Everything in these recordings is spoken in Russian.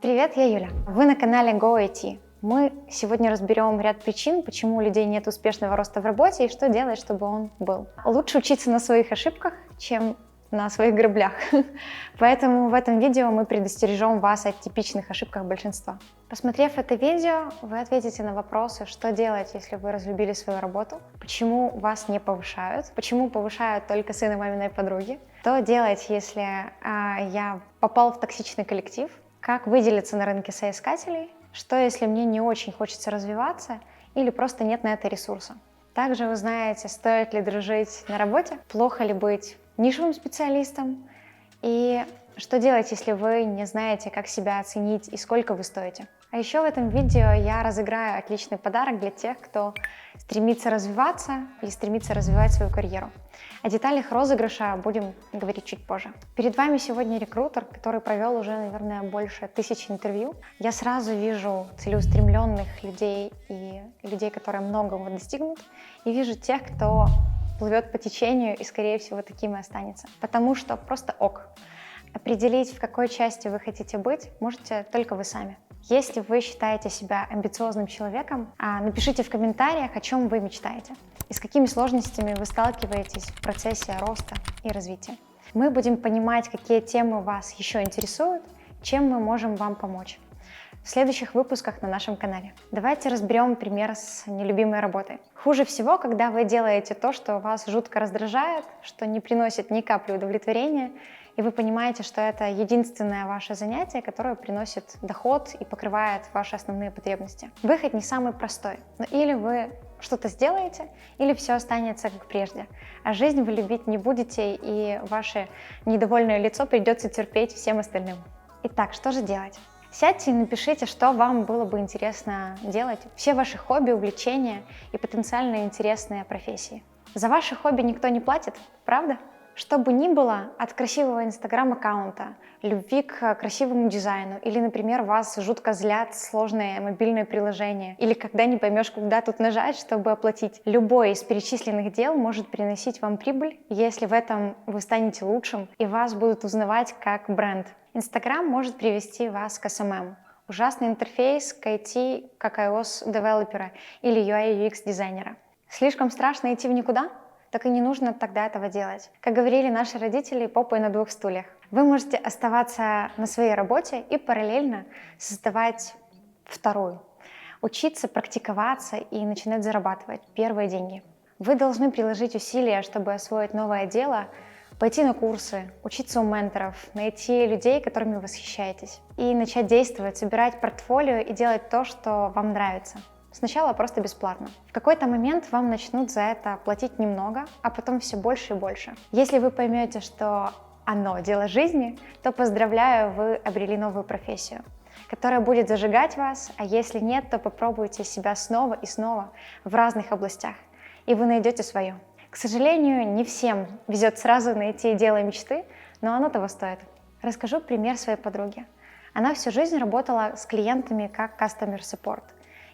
Привет, я Юля. Вы на канале GoIT. Мы сегодня разберем ряд причин, почему у людей нет успешного роста в работе и что делать, чтобы он был. Лучше учиться на своих ошибках, чем на своих граблях. Поэтому в этом видео мы предостережем вас от типичных ошибок большинства. Посмотрев это видео, вы ответите на вопросы, что делать, если вы разлюбили свою работу, почему вас не повышают, почему повышают только сына маминой подруги, что делать, если а, я попал в токсичный коллектив, как выделиться на рынке соискателей, что если мне не очень хочется развиваться или просто нет на это ресурса. Также вы знаете, стоит ли дружить на работе, плохо ли быть нишевым специалистом и что делать, если вы не знаете, как себя оценить и сколько вы стоите. А еще в этом видео я разыграю отличный подарок для тех, кто стремится развиваться или стремится развивать свою карьеру. О деталях розыгрыша будем говорить чуть позже. Перед вами сегодня рекрутер, который провел уже, наверное, больше тысячи интервью. Я сразу вижу целеустремленных людей и людей, которые многого достигнут, и вижу тех, кто плывет по течению и, скорее всего, таким и останется. Потому что просто ок. Определить, в какой части вы хотите быть, можете только вы сами. Если вы считаете себя амбициозным человеком, а, напишите в комментариях, о чем вы мечтаете и с какими сложностями вы сталкиваетесь в процессе роста и развития. Мы будем понимать, какие темы вас еще интересуют, чем мы можем вам помочь в следующих выпусках на нашем канале. Давайте разберем пример с нелюбимой работой. Хуже всего, когда вы делаете то, что вас жутко раздражает, что не приносит ни капли удовлетворения, и вы понимаете, что это единственное ваше занятие, которое приносит доход и покрывает ваши основные потребности. Выход не самый простой. Но или вы что-то сделаете, или все останется как прежде. А жизнь вы любить не будете, и ваше недовольное лицо придется терпеть всем остальным. Итак, что же делать? Сядьте и напишите, что вам было бы интересно делать, все ваши хобби, увлечения и потенциально интересные профессии. За ваши хобби никто не платит, правда? Что бы ни было, от красивого инстаграм-аккаунта, любви к красивому дизайну, или, например, вас жутко злят сложные мобильные приложения, или когда не поймешь, куда тут нажать, чтобы оплатить. Любое из перечисленных дел может приносить вам прибыль, если в этом вы станете лучшим и вас будут узнавать как бренд. Инстаграм может привести вас к SMM. Ужасный интерфейс к IT, как iOS-девелопера или UI-UX-дизайнера. Слишком страшно идти в никуда? Так и не нужно тогда этого делать. Как говорили наши родители, попой на двух стульях. Вы можете оставаться на своей работе и параллельно создавать вторую. Учиться, практиковаться и начинать зарабатывать первые деньги. Вы должны приложить усилия, чтобы освоить новое дело, пойти на курсы, учиться у менторов, найти людей, которыми восхищаетесь, и начать действовать, собирать портфолио и делать то, что вам нравится. Сначала просто бесплатно. В какой-то момент вам начнут за это платить немного, а потом все больше и больше. Если вы поймете, что оно дело жизни, то поздравляю, вы обрели новую профессию которая будет зажигать вас, а если нет, то попробуйте себя снова и снова в разных областях, и вы найдете свое. К сожалению, не всем везет сразу найти дело мечты, но оно того стоит. Расскажу пример своей подруги. Она всю жизнь работала с клиентами как customer support.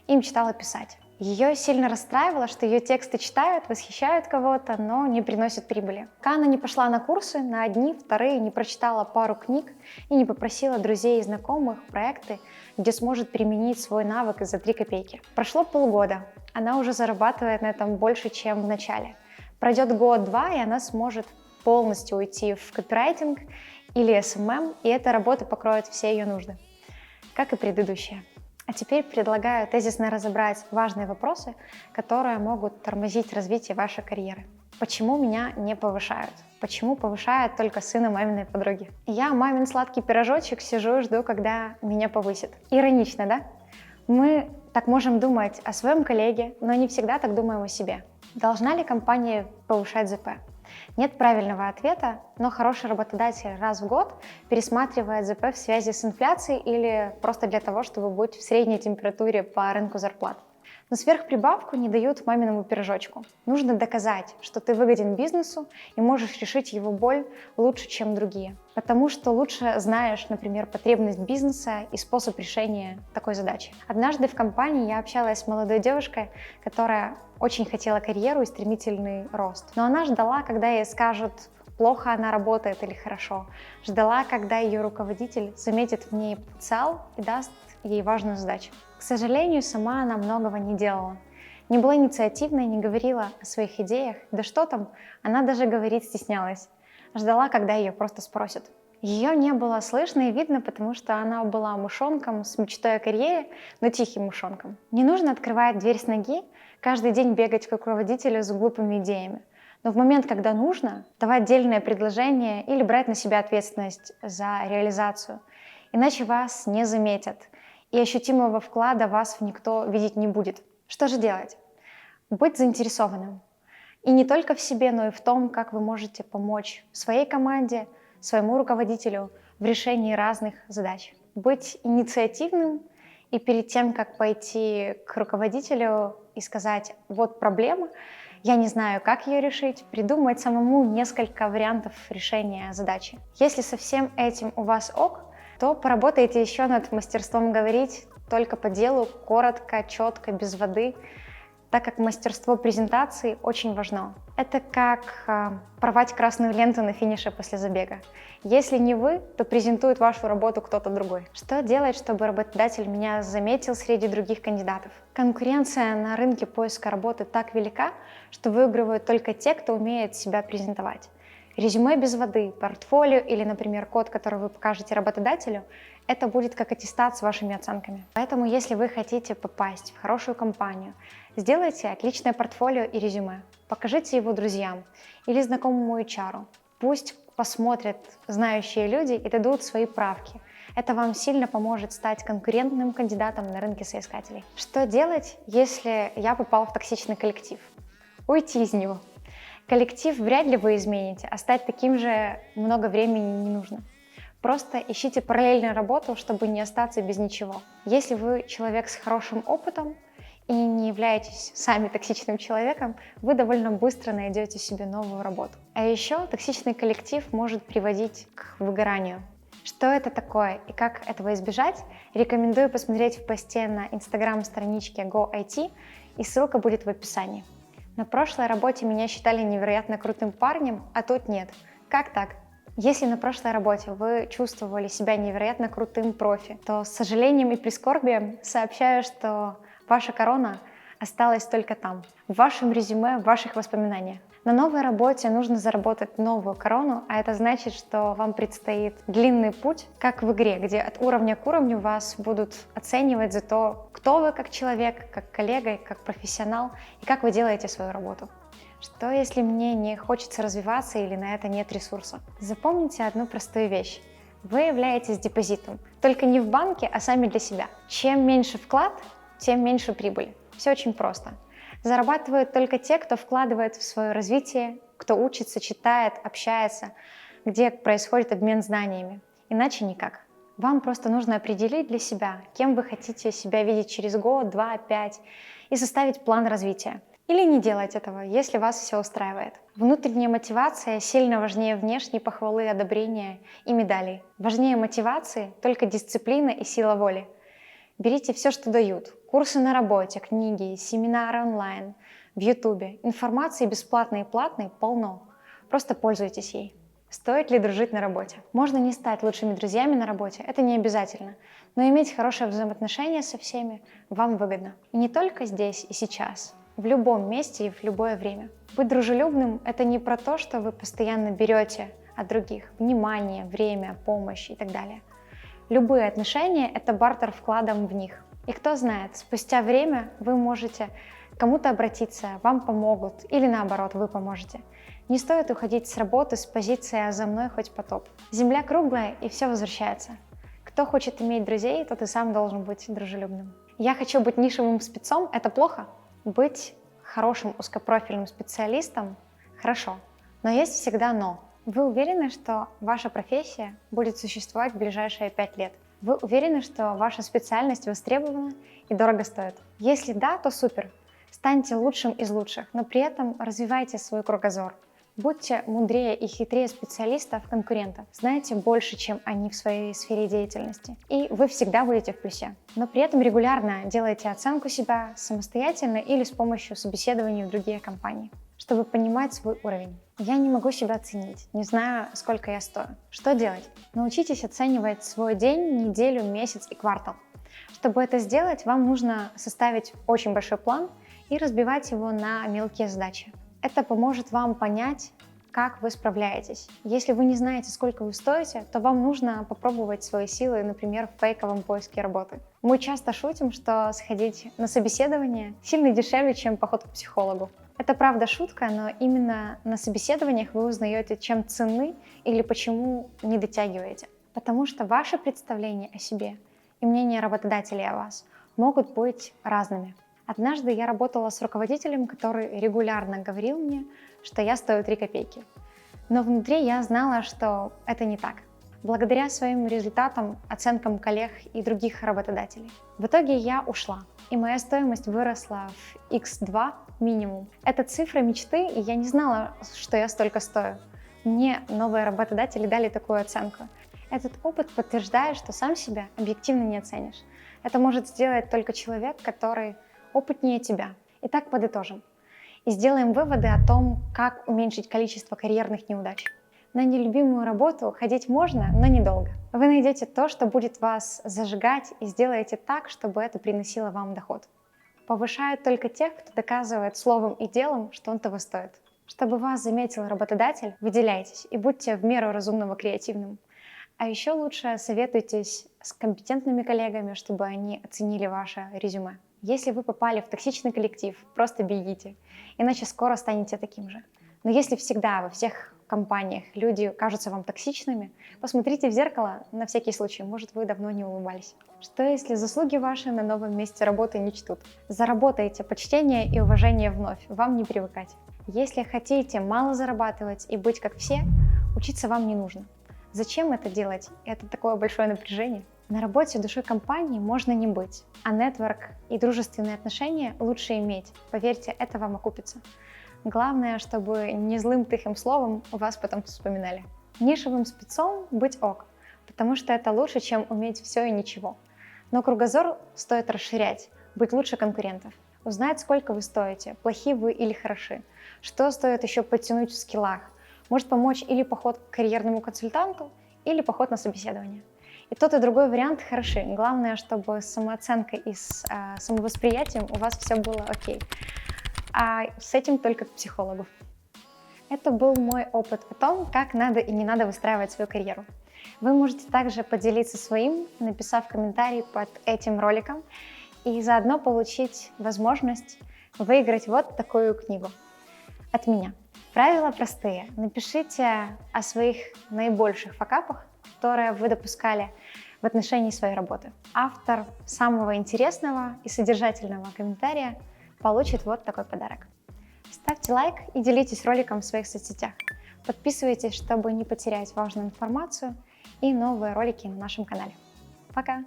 Им читала писать. Ее сильно расстраивало, что ее тексты читают, восхищают кого-то, но не приносят прибыли. Пока она не пошла на курсы, на одни, вторые, не прочитала пару книг и не попросила друзей и знакомых проекты, где сможет применить свой навык за 3 копейки. Прошло полгода, она уже зарабатывает на этом больше, чем в начале. Пройдет год-два, и она сможет полностью уйти в копирайтинг или SMM, и эта работа покроет все ее нужды, как и предыдущая. А теперь предлагаю тезисно разобрать важные вопросы, которые могут тормозить развитие вашей карьеры. Почему меня не повышают? Почему повышают только сына маминой подруги? Я мамин сладкий пирожочек сижу и жду, когда меня повысят. Иронично, да? Мы так можем думать о своем коллеге, но не всегда так думаем о себе. Должна ли компания повышать ЗП? Нет правильного ответа, но хороший работодатель раз в год пересматривает ЗП в связи с инфляцией или просто для того, чтобы быть в средней температуре по рынку зарплат. Но сверхприбавку не дают маминому пирожочку. Нужно доказать, что ты выгоден бизнесу и можешь решить его боль лучше, чем другие. Потому что лучше знаешь, например, потребность бизнеса и способ решения такой задачи. Однажды в компании я общалась с молодой девушкой, которая очень хотела карьеру и стремительный рост. Но она ждала, когда ей скажут, плохо она работает или хорошо. Ждала, когда ее руководитель заметит в ней потенциал и даст ей важную задачу. К сожалению, сама она многого не делала. Не была инициативной, не говорила о своих идеях. Да что там, она даже говорить стеснялась. Ждала, когда ее просто спросят. Ее не было слышно и видно, потому что она была мушонком с мечтой о карьере, но тихим мушонком. Не нужно открывать дверь с ноги, каждый день бегать к руководителю с глупыми идеями. Но в момент, когда нужно, давать отдельное предложение или брать на себя ответственность за реализацию. Иначе вас не заметят, и ощутимого вклада вас никто видеть не будет. Что же делать? Быть заинтересованным. И не только в себе, но и в том, как вы можете помочь своей команде, своему руководителю в решении разных задач. Быть инициативным и перед тем, как пойти к руководителю и сказать, вот проблема, я не знаю, как ее решить, придумать самому несколько вариантов решения задачи. Если со всем этим у вас ок, то поработайте еще над мастерством говорить только по делу, коротко, четко, без воды, так как мастерство презентации очень важно. Это как э, порвать красную ленту на финише после забега. Если не вы, то презентует вашу работу кто-то другой. Что делать, чтобы работодатель меня заметил среди других кандидатов? Конкуренция на рынке поиска работы так велика, что выигрывают только те, кто умеет себя презентовать. Резюме без воды, портфолио или, например, код, который вы покажете работодателю, это будет как аттестат с вашими оценками. Поэтому, если вы хотите попасть в хорошую компанию, сделайте отличное портфолио и резюме. Покажите его друзьям или знакомому HR. Пусть посмотрят знающие люди и дадут свои правки. Это вам сильно поможет стать конкурентным кандидатом на рынке соискателей. Что делать, если я попал в токсичный коллектив? Уйти из него. Коллектив вряд ли вы измените, а стать таким же много времени не нужно. Просто ищите параллельную работу, чтобы не остаться без ничего. Если вы человек с хорошим опытом и не являетесь сами токсичным человеком, вы довольно быстро найдете себе новую работу. А еще токсичный коллектив может приводить к выгоранию. Что это такое и как этого избежать, рекомендую посмотреть в посте на инстаграм-страничке GoIT, и ссылка будет в описании. На прошлой работе меня считали невероятно крутым парнем, а тут нет. Как так? Если на прошлой работе вы чувствовали себя невероятно крутым профи, то с сожалением и прискорбием сообщаю, что ваша корона осталась только там, в вашем резюме, в ваших воспоминаниях. На новой работе нужно заработать новую корону, а это значит, что вам предстоит длинный путь, как в игре, где от уровня к уровню вас будут оценивать за то, кто вы как человек, как коллега, как профессионал и как вы делаете свою работу. Что если мне не хочется развиваться или на это нет ресурса? Запомните одну простую вещь. Вы являетесь депозитом, только не в банке, а сами для себя. Чем меньше вклад, тем меньше прибыль. Все очень просто. Зарабатывают только те, кто вкладывает в свое развитие, кто учится, читает, общается, где происходит обмен знаниями. Иначе никак. Вам просто нужно определить для себя, кем вы хотите себя видеть через год, два, пять, и составить план развития. Или не делать этого, если вас все устраивает. Внутренняя мотивация сильно важнее внешней похвалы, одобрения и медалей. Важнее мотивации только дисциплина и сила воли. Берите все, что дают. Курсы на работе, книги, семинары онлайн, в Ютубе. Информации бесплатной и платной полно. Просто пользуйтесь ей. Стоит ли дружить на работе? Можно не стать лучшими друзьями на работе, это не обязательно. Но иметь хорошее взаимоотношение со всеми вам выгодно. И не только здесь и сейчас, в любом месте и в любое время. Быть дружелюбным – это не про то, что вы постоянно берете от других внимание, время, помощь и так далее – Любые отношения – это бартер вкладом в них. И кто знает, спустя время вы можете кому-то обратиться, вам помогут, или наоборот, вы поможете. Не стоит уходить с работы с позиции «а за мной хоть потоп». Земля круглая, и все возвращается. Кто хочет иметь друзей, тот и сам должен быть дружелюбным. Я хочу быть нишевым спецом – это плохо? Быть хорошим узкопрофильным специалистом – хорошо. Но есть всегда «но». Вы уверены, что ваша профессия будет существовать в ближайшие пять лет? Вы уверены, что ваша специальность востребована и дорого стоит? Если да, то супер. Станьте лучшим из лучших, но при этом развивайте свой кругозор. Будьте мудрее и хитрее специалистов, конкурентов. Знайте больше, чем они в своей сфере деятельности. И вы всегда будете в плюсе. Но при этом регулярно делайте оценку себя самостоятельно или с помощью собеседований в другие компании. Чтобы понимать свой уровень. Я не могу себя оценить, не знаю, сколько я стою. Что делать? Научитесь оценивать свой день, неделю, месяц и квартал. Чтобы это сделать, вам нужно составить очень большой план и разбивать его на мелкие задачи. Это поможет вам понять, как вы справляетесь. Если вы не знаете, сколько вы стоите, то вам нужно попробовать свои силы, например, в фейковом поиске работы. Мы часто шутим, что сходить на собеседование сильно дешевле, чем поход к психологу. Это правда шутка, но именно на собеседованиях вы узнаете, чем ценны или почему не дотягиваете. Потому что ваши представления о себе и мнение работодателей о вас могут быть разными. Однажды я работала с руководителем, который регулярно говорил мне, что я стою 3 копейки. Но внутри я знала, что это не так. Благодаря своим результатам, оценкам коллег и других работодателей. В итоге я ушла, и моя стоимость выросла в x2 минимум. Это цифра мечты, и я не знала, что я столько стою. Мне новые работодатели дали такую оценку. Этот опыт подтверждает, что сам себя объективно не оценишь. Это может сделать только человек, который опытнее тебя. Итак, подытожим. И сделаем выводы о том, как уменьшить количество карьерных неудач. На нелюбимую работу ходить можно, но недолго. Вы найдете то, что будет вас зажигать, и сделаете так, чтобы это приносило вам доход. Повышают только тех, кто доказывает словом и делом, что он того стоит. Чтобы вас заметил работодатель, выделяйтесь и будьте в меру разумного креативным. А еще лучше советуйтесь с компетентными коллегами, чтобы они оценили ваше резюме. Если вы попали в токсичный коллектив, просто бегите, иначе скоро станете таким же. Но если всегда во всех компаниях люди кажутся вам токсичными, посмотрите в зеркало на всякий случай, может вы давно не улыбались. Что если заслуги ваши на новом месте работы не чтут? Заработайте почтение и уважение вновь, вам не привыкать. Если хотите мало зарабатывать и быть как все, учиться вам не нужно. Зачем это делать? Это такое большое напряжение. На работе душой компании можно не быть, а нетворк и дружественные отношения лучше иметь. Поверьте, это вам окупится. Главное, чтобы не злым тихим словом вас потом вспоминали. Нишевым спецом быть ок, потому что это лучше, чем уметь все и ничего. Но кругозор стоит расширять, быть лучше конкурентов. Узнать, сколько вы стоите, плохи вы или хороши, что стоит еще подтянуть в скиллах. Может помочь или поход к карьерному консультанту, или поход на собеседование. И тот и другой вариант хороши. Главное, чтобы с самооценкой и с э, самовосприятием у вас все было окей. А с этим только к психологу. Это был мой опыт о том, как надо и не надо выстраивать свою карьеру. Вы можете также поделиться своим, написав комментарий под этим роликом, и заодно получить возможность выиграть вот такую книгу от меня. Правила простые. Напишите о своих наибольших факапах, которые вы допускали в отношении своей работы. Автор самого интересного и содержательного комментария получит вот такой подарок. Ставьте лайк и делитесь роликом в своих соцсетях. Подписывайтесь, чтобы не потерять важную информацию и новые ролики на нашем канале. Пока!